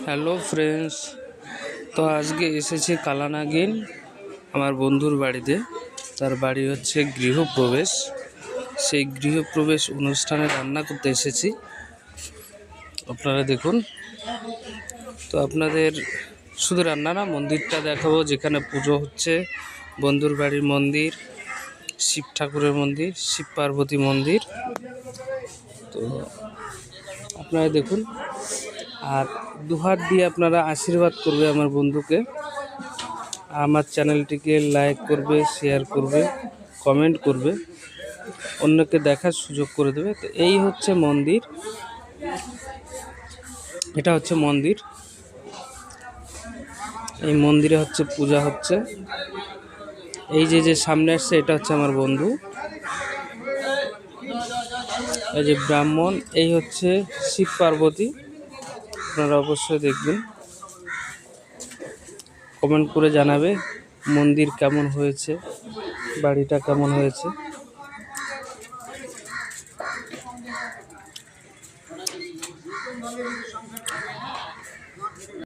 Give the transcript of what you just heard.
Hello friends, তো আজকে এসেছি কালানাগিন, আমার বন্ধুর বাড়িতে। তার বাড়ি হচ্ছে গৃহপ্রবেশ। সেই গৃহপ্রবেশ অনুষ্ঠানে রান্না করতে এসেছি। আপনারা দেখুন। তো আপনাদের শুধু রান্না না, মন্দিরটা দেখাবো, যেখানে পুজো হচ্ছে। বন্ধুর বাড়ির মন্দির, শিব ঠাকুরের মন্দির, শিব পার্বতী মন্দির। তো আপনারা দেখুন। আর দুহাত দিয়ে আপনারা আশীর্বাদ করবে আমার বন্ধুকে। আমার চ্যানেলটিকে লাইক করবে, শেয়ার করবে, কমেন্ট করবে, অন্যকে দেখার সুযোগ করে দেবে। তো এই হচ্ছে মন্দির। এটা হচ্ছে মন্দির। এই মন্দিরে হচ্ছে পূজা হচ্ছে। এই যে যে সামনে আসছে, এটা হচ্ছে আমার বন্ধু। এই যে ব্রাহ্মণ, এই হচ্ছে শিব পার্বতী। আপনারা অবশ্যই দেখবেন। কমেন্ট করে জানাবে মন্দির কেমন হয়েছে বাড়িটা কেমন হয়েছে।